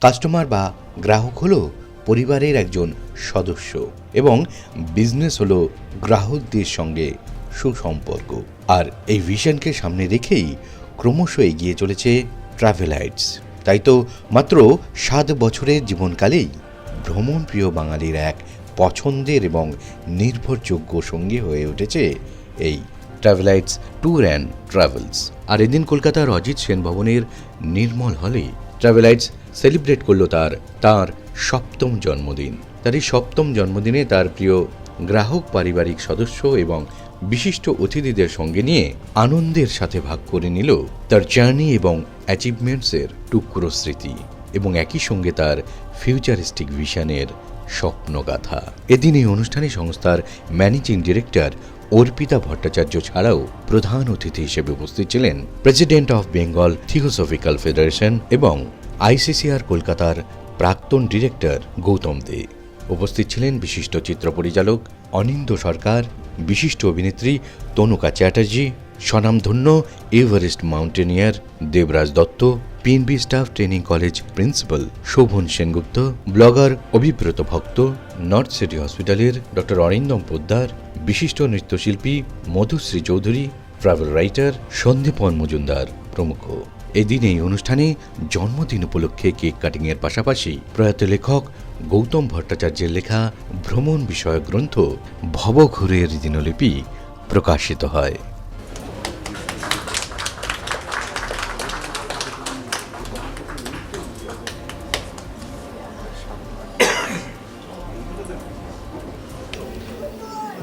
Customer বা গ্রাহক হলো পরিবারের একজন সদস্য এবং বিজনেস হলো গ্রাহকদের সঙ্গে সুসম্পর্ক। আর এই ভিশনকে সামনে রেখেই ক্রমশ এগিয়ে চলেছে ট্রাভেলাইটস তাই তো মাত্র সাত বছরের জীবনকালেই ভ্রমণ প্রিয় বাঙালির এক পছন্দের এবং নির্ভরযোগ্য সঙ্গী হয়ে উঠেছে এই ট্রাভেলাইটস ট্যুর অ্যান্ড ট্রাভেলস আর এদিন কলকাতার অজিত সেন ভবনের নির্মল হলে ট্রাভেলাইটস সেলিব্রেট করল তার তার সপ্তম জন্মদিন। তার এই সপ্তম জন্মদিনে তার প্রিয় গ্রাহক, পারিবারিক সদস্য এবং বিশিষ্ট অতিথিদের সঙ্গে নিয়ে আনন্দের সাথে ভাগ করে নিল তার জার্নি এবং অ্যাচিভমেন্টসের টুকরো স্মৃতি এবং একই সঙ্গে তার ফিউচারিস্টিক ভিশনের স্বপ্নগাথা। এদিন এই অনুষ্ঠানে সংস্থার ম্যানেজিং ডিরেক্টর অর্পিতা ভট্টাচার্য ছাড়াও প্রধান অতিথি হিসেবে উপস্থিত ছিলেন president of Bengal theosophical federation এবং আইসিসিআর কলকাতার প্রাক্তন ডিরেক্টর গৌতম দে। উপস্থিত ছিলেন বিশিষ্ট চিত্র পরিচালক অনিন্দ সরকার, বিশিষ্ট অভিনেত্রী তনুকা চ্যাটার্জি স্বনামধন্য Everest mountaineer Debraj Dutta PNB staff training college principal Shovan Sengupta, blogger Abhibrata Bhakta, north city হসপিটালের ডক্টর অরিন্দম পোদ্দার, বিশিষ্ট নৃত্যশিল্পী মধুশ্রী চৌধুরী, ট্রাভেল রাইটার সন্দীপন মজুমদার প্রমুখ। এদিন এই অনুষ্ঠানে জন্মদিন উপলক্ষে কেক কাটিংয়ের পাশাপাশি প্রয়াত লেখক গৌতম ভট্টাচার্যের লেখা ভ্রমণ বিষয়ক গ্রন্থ ভবঘুরের দিনলিপি প্রকাশিত হয়।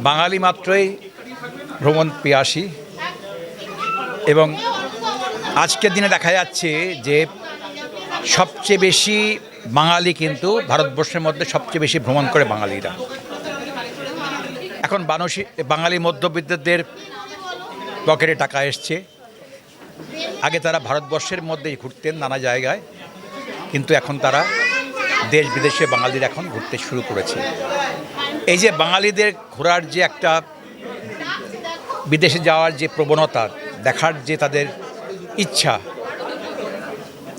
বাঙালি মাত্রই ভ্রমণ পিয়াসী এবং আজকের দিনে দেখা যাচ্ছে যে সবচেয়ে বেশি বাঙালি কিন্তু ভারতবর্ষের মধ্যে সবচেয়ে বেশি ভ্রমণ করে বাঙালিরা। এখন বানসী, বাঙালি মধ্যবিত্তদের পকেটে টাকা এসছে। আগে তারা ভারতবর্ষের মধ্যেই ঘুরতেন নানা জায়গায়, কিন্তু এখন তারা দেশ বিদেশে বাঙালিরা এখন ঘুরতে শুরু করেছে। এই যে বাঙালিদের ঘোরার যে একটা বিদেশে যাওয়ার যে প্রবণতা, দেখার যে তাদের ইচ্ছা।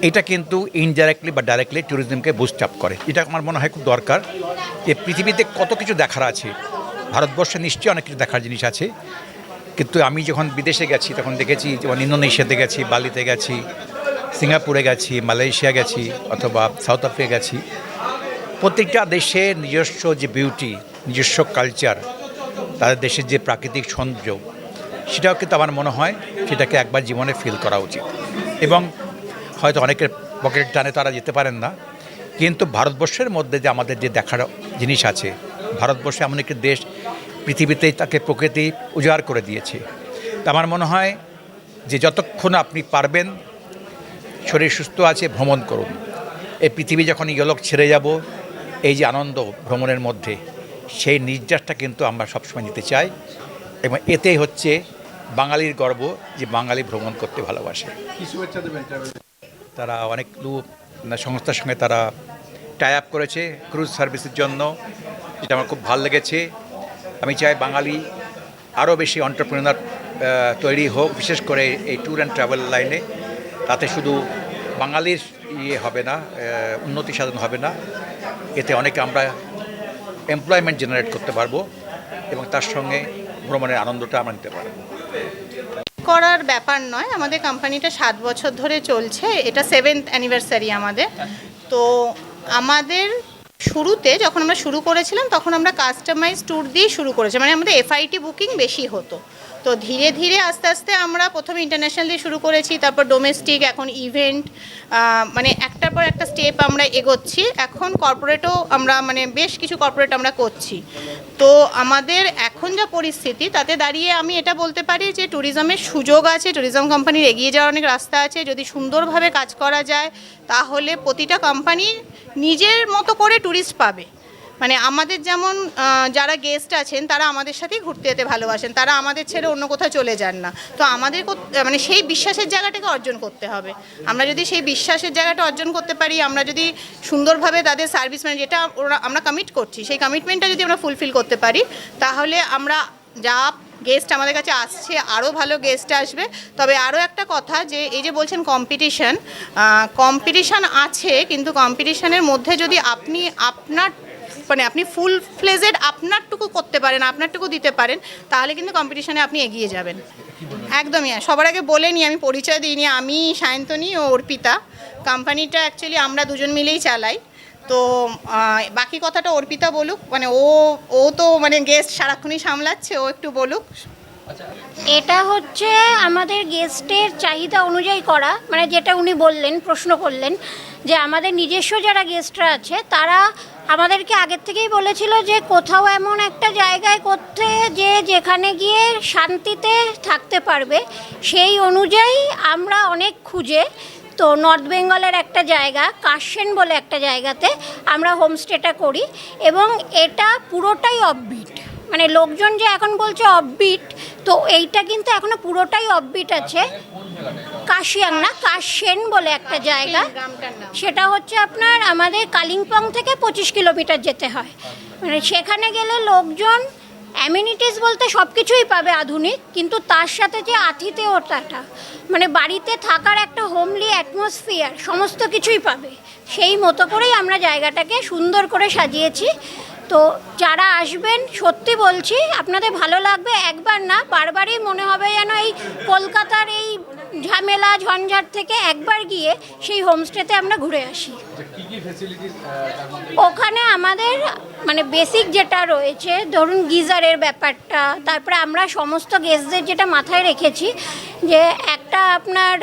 এটা কিন্তু ইনডাইরেক্টলি বা ডাইরেক্টলি ট্যুরিজমকে বুস্ট আপ করে। এটা আমার মনে হয় খুব দরকার যে পৃথিবীতে কত কিছু দেখার আছে। ভারতবর্ষে নিশ্চয়ই অনেক কিছু দেখার জিনিস আছে। কিন্তু আমি যখন বিদেশে গেছি, তখন দেখেছি যেমন ইন্দোনেশিয়াতে গেছি, বালিতে গেছি, সিঙ্গাপুরে গেছি, মালয়েশিয়া গেছি, অথবা সাউথ আফ্রিকা গেছি। প্রত্যেকটা দেশের নিজস্ব যে বিউটি নিজস্ব কালচার তাদের দেশের যে প্রাকৃতিক সৌন্দর্য সেটাও কিন্তু আমার মনে হয় সেটাকে একবার জীবনে ফিল করা উচিত। এবং হয়তো অনেকের পকেট টানে তারা যেতে পারেন না, কিন্তু ভারতবর্ষের মধ্যে যে আমাদের যে দেখার জিনিস আছে, ভারতবর্ষে এমন একটি দেশ, পৃথিবীতেই তাকে প্রকৃতি উজাড় করে দিয়েছে। তা আমার মনে হয় যে যতক্ষণ আপনি পারবেন, শরীর সুস্থ আছে, ভ্রমণ করুন। এই পৃথিবী যখন ইহলোক ছেড়ে যাব, এই যে আনন্দ ভ্রমণের মধ্যে, সেই নির্যাসটা কিন্তু আমরা সবসময় নিতে চাই। এবং এতেই হচ্ছে বাঙালির গর্ব যে বাঙালি ভ্রমণ করতে ভালোবাসে। তারা অনেক সংস্থার সঙ্গে তারা টাই আপ করেছে ক্রুজ সার্ভিসের জন্য যেটা আমার খুব ভালো লেগেছে। আমি চাই বাঙালি আরও বেশি অন্টারপ্রেনার তৈরি হোক বিশেষ করে এই ট্যুর অ্যান্ড ট্রাভেল লাইনে তাতে শুধু বাঙালির ইয়ে হবে না উন্নতি সাধন হবে না। এতে অনেকে আমরা এমপ্লয়মেন্ট জেনারেট করতে পারব এবং তার সঙ্গে ভ্রমণের আনন্দটা আমরা নিতে পারব। করার ব্যাপার নয়। আমাদের কোম্পানিটা সাত বছর ধরে চলছে। এটা সেভেন্থ অ্যানিভার্সারি আমাদের। তো আমাদের শুরুতে যখন আমরা শুরু করেছিলাম, তখন আমরা কাস্টমাইজ ট্যুর দিয়ে শুরু করেছি। মানে আমাদের এফআইটি বুকিং বেশি হতো। তো ধীরে ধীরে আস্তে আস্তে আমরা প্রথমে ইন্টারন্যাশনাল দিয়ে শুরু করেছি, তারপর ডোমেস্টিক এখন ইভেন্ট মানে একটার পর একটা স্টেপ আমরা এগোচ্ছি। এখন কর্পোরেটও আমরা মানে বেশ কিছু কর্পোরেট আমরা করছি। তো আমাদের এখন যা পরিস্থিতি, তাতে দাঁড়িয়ে আমি এটা বলতে পারি যে ট্যুরিজমের সুযোগ আছে ট্যুরিজম কোম্পানির এগিয়ে যাওয়ার অনেক রাস্তা আছে। যদি সুন্দরভাবে কাজ করা যায়, তাহলে প্রতিটা কোম্পানি নিজের মতো করে ট্যুরিস্ট পাবে। মানে আমাদের যেমন যারা গেস্ট আছেন, তারা আমাদের সাথেই ঘুরতে যেতে ভালোবাসেন। তারা আমাদের ছেড়ে অন্য কোথাও চলে যান না। তো আমাদের মানে সেই বিশ্বাসের জায়গাটাকে অর্জন করতে হবে। আমরা যদি সেই বিশ্বাসের জায়গাটা অর্জন করতে পারি, আমরা যদি সুন্দরভাবে তাদের সার্ভিস মানে যেটা ওরা, আমরা কমিট করছি, সেই কমিটমেন্টটা যদি আমরা ফুলফিল করতে পারি, তাহলে আমরা যা গেস্ট আমাদের কাছে আসছে, আরও ভালো গেস্ট আসবে। তবে আরও একটা কথা যে, এই যে বলছেন কম্পিটিশন কম্পিটিশান আছে, কিন্তু কম্পিটিশানের মধ্যে যদি আপনি আপনার মানে আপনি ফুল ফ্লেজেড আপনারটুকু করতে পারেন, আপনারটুকু দিতে পারেন, তাহলে কিন্তু কম্পিটিশনে আপনি এগিয়ে যাবেন। একদমই। সবার আগে বলে নিই, আমি পরিচয় দিইনি, আমি সায়ন্তনী ও অর্পিতা কোম্পানিটা অ্যাকচুয়ালি আমরা দুজন মিলেই চালাই। তো বাকি কথাটা অর্পিতা বলুক মানে ও ও তো মানে গেস্ট সারাক্ষণই সামলাচ্ছে, ও একটু বলুক। এটা হচ্ছে আমাদের গেস্টের চাহিদা অনুযায়ী করা। মানে যেটা উনি বললেন, প্রশ্ন করলেন, যে আমাদের নিজস্ব যারা গেস্টরা আছে, তারা আমাদেরকে আগের থেকেই বলেছিল যে কোথাও এমন একটা জায়গায় করতে যে যেখানে গিয়ে শান্তিতে থাকতে পারবে। সেই অনুযায়ী আমরা অনেক খুঁজে, তো নর্থ বেঙ্গলের একটা জায়গা কাশেন বলে একটা জায়গাতে আমরা হোমস্টেটা করি এবং এটা পুরোটাই অফবিট মানে লোকজন যে এখন বলছে অফবিট তো এইটা কিন্তু এখনও পুরোটাই অফবিট আছে। কাশিয়াং না কাশেন বলে একটা জায়গা। সেটা হচ্ছে আপনার আমাদের কালিম্পং থেকে পঁচিশ কিলোমিটার যেতে হয়। মানে সেখানে গেলে লোকজন অ্যামিনিটিস বলতে সব কিছুই পাবে আধুনিক কিন্তু তার সাথে যে আতিথেয়তাটা মানে বাড়িতে থাকার একটা হোমলি অ্যাটমসফিয়ার সমস্ত কিছুই পাবে। সেই মতো করেই আমরা জায়গাটাকে সুন্দর করে সাজিয়েছি। তো যারা আসবেন সত্যি বলছি আপনাদের ভালো লাগবে। একবার না বারবারই মনে হবে যেন এই কলকাতার এই ঝামেলা ঝঞ্ঝাট থেকে একবার গিয়ে সেই হোমস্টেতে আমরা ঘুরে আসি। ওখানে আমাদের মানে বেসিক যেটা রয়েছে ধরুন গিজারের ব্যাপারটা তারপরে আমরা সমস্ত গেস্টদের যেটা মাথায় রেখেছি যে একটা আপনার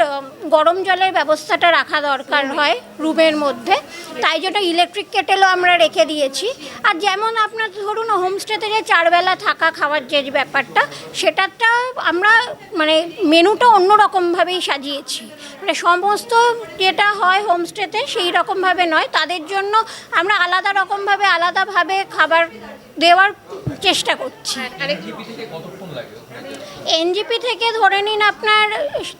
গরম জলের ব্যবস্থাটা রাখা দরকার হয় রুমের মধ্যে। তাই জন্য ইলেকট্রিক কেটেলও আমরা রেখে দিয়েছি। আর যেমন আপনার ধরুন হোমস্টেতে যে চারবেলা থাকা খাওয়ার যে ব্যাপারটা সেটাটা আমরা মানে মেনুটা অন্যরকমভাবেই সাজিয়েছি। মানে সমস্ত যেটা হয় হোমস্টেতে সেই রকমভাবে নয়, তাদের জন্য আমরা আলাদা রকমভাবে, আলাদাভাবে খাবার দেওয়ার চেষ্টা করছি। এনজিপি থেকে ধরে নিন আপনার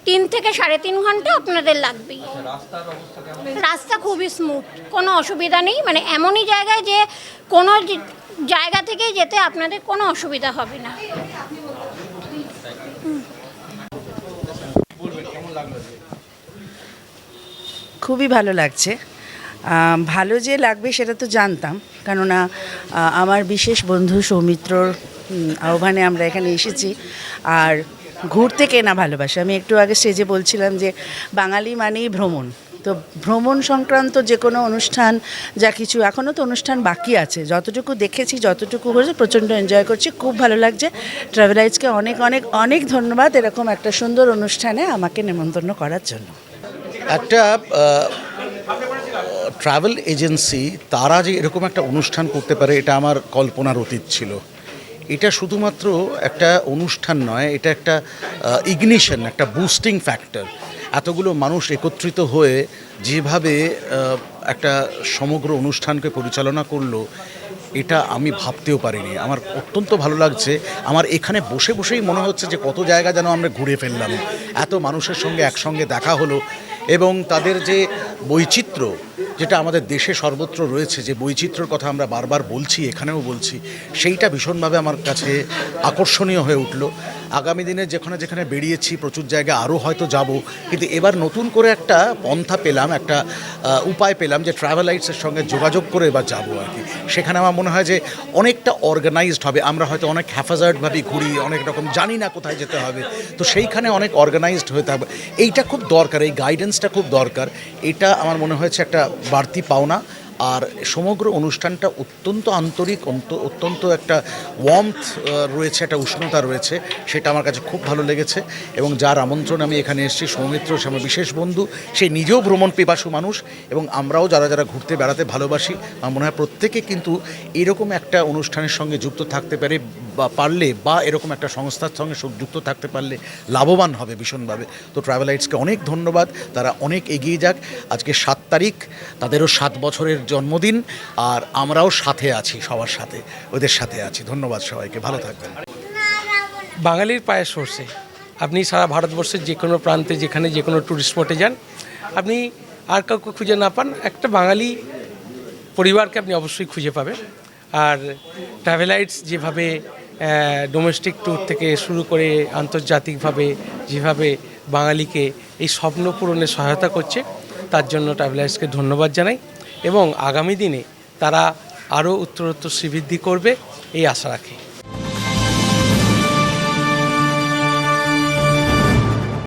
তিন থেকে সাড়ে তিন ঘণ্টা আপনাদের লাগবেই। রাস্তা খুবই স্মুথ কোনো অসুবিধা নেই। মানে এমনই জায়গায় যে কোনো জায়গা থেকে যেতে আপনাদের কোনো অসুবিধা হবে না। খুবই ভালো লাগছে। ভালো যে লাগবে সেটা তো জানতাম। কেননা আমার বিশেষ বন্ধু সৌমিত্রর আহ্বানে আমরা এখানে এসেছি। আর ঘুরতে কেনা ভালোবাসে? আমি একটু আগে স্টেজে বলছিলাম যে, বাঙালি মানেই ভ্রমণ। তো ভ্রমণ সংক্রান্ত যে কোনো অনুষ্ঠান, যা কিছু এখনও তো অনুষ্ঠান বাকি আছে। যতটুকু দেখেছি, যতটুকু হয়েছে প্রচণ্ড এনজয় করছি। খুব ভালো লাগছে। ট্রাভেলাইজকে অনেক অনেক অনেক ধন্যবাদ এরকম একটা সুন্দর অনুষ্ঠানে আমাকে নেমন্তন্ন করার জন্য। একটা ট্রাভেল এজেন্সি, তারা যে এরকম একটা অনুষ্ঠান করতে পারে, এটা আমার কল্পনার অতীত ছিল। এটা শুধুমাত্র একটা অনুষ্ঠান নয়, এটা একটা ইগনিশন একটা বুস্টিং ফ্যাক্টর এতগুলো মানুষ একত্রিত হয়ে যেভাবে একটা সমগ্র অনুষ্ঠানকে পরিচালনা করল, এটা আমি ভাবতেও পারিনি। আমার অত্যন্ত ভালো লাগছে। আমার এখানে বসে বসেই মনে হচ্ছে যে কত জায়গা যেন আমরা ঘুরে ফেললাম। এত মানুষের সঙ্গে একসঙ্গে দেখা হলো এবং তাদের যে বৈচিত্র্য যেটা আমাদের দেশে সর্বত্র রয়েছে, যে বৈচিত্র্যর কথা আমরা বারবার বলছি, এখানেও বলছি, সেইটা ভীষণভাবে আমার কাছে আকর্ষণীয় হয়ে উঠল। আগামী দিনে যেখানে যেখানে বেরিয়েছি, প্রচুর জায়গায় আরও হয়তো যাব। কিন্তু এবার নতুন করে একটা পন্থা পেলাম, একটা উপায় পেলাম যে ট্রাভেলাইটসের সঙ্গে যোগাযোগ করে এবার যাব আর কি। সেখানে আমার মনে হয় যে অনেকটা অর্গানাইজড হবে। আমরা হয়তো অনেক হ্যাফাজার্ডভাবে ঘুরি, অনেক রকম জানি না কোথায় যেতে হবে। তো সেইখানে অনেক অর্গানাইজড হতে হবে এইটা খুব দরকার, এই গাইডেন্সটা খুব দরকার। এটা আমার মনে হয়েছে একটা বাড়তি পাওনা। আর সমগ্র অনুষ্ঠানটা অত্যন্ত আন্তরিক অত্যন্ত একটা ওয়ার্মথ রয়েছে, একটা উষ্ণতা রয়েছে, সেটা আমার কাছে খুব ভালো লেগেছে। এবং যার আমন্ত্রণ আমি এখানে এসেছি, সৌমিত্র, সে আমার বিশেষ বন্ধু। সে নিজেও ভ্রমণ পিপাসু মানুষ এবং আমরাও যারা যারা ঘুরতে, বেড়াতে ভালোবাসি, আমার মনে হয় প্রত্যেকে কিন্তু এরকম একটা অনুষ্ঠানের সঙ্গে যুক্ত থাকতে পারে বা পারলে বা এরকম একটা সংস্থার সঙ্গে যুক্ত থাকতে পারলে লাভবান হবে ভীষণভাবে। তো ট্রাভেলাইটসকে অনেক ধন্যবাদ। তারা অনেক এগিয়ে যাক। আজকে সাত তারিখ, তাদেরও সাত বছরের জন্মদিন, আর আমরাও সাথে আছি, সবার সাথে, ওদের সাথে আছি। ধন্যবাদ সবাইকে, ভালো থাকবেন। বাঙালির পায়ে সরষে। আপনি সারা ভারতবর্ষের যে কোনো প্রান্তে, যেখানে যে কোনো ট্যুরিস্ট স্পটে যান, আপনি আর কাউকে খুঁজে না পান, একটা বাঙালি পরিবারকে আপনি অবশ্যই খুঁজে পাবেন। আর ট্রাভেলাইটস যেভাবে ডোমেস্টিক ট্যুর থেকে শুরু করে আন্তর্জাতিকভাবে যেভাবে বাঙালিকে এই স্বপ্ন পূরণে সহায়তা করছে, তার জন্য ট্রাভেলার্সকে ধন্যবাদ জানাই। এবং আগামী দিনে তারা আরও উত্তরোত্তর শ্রীবৃদ্ধি করবে এই আশা রাখি।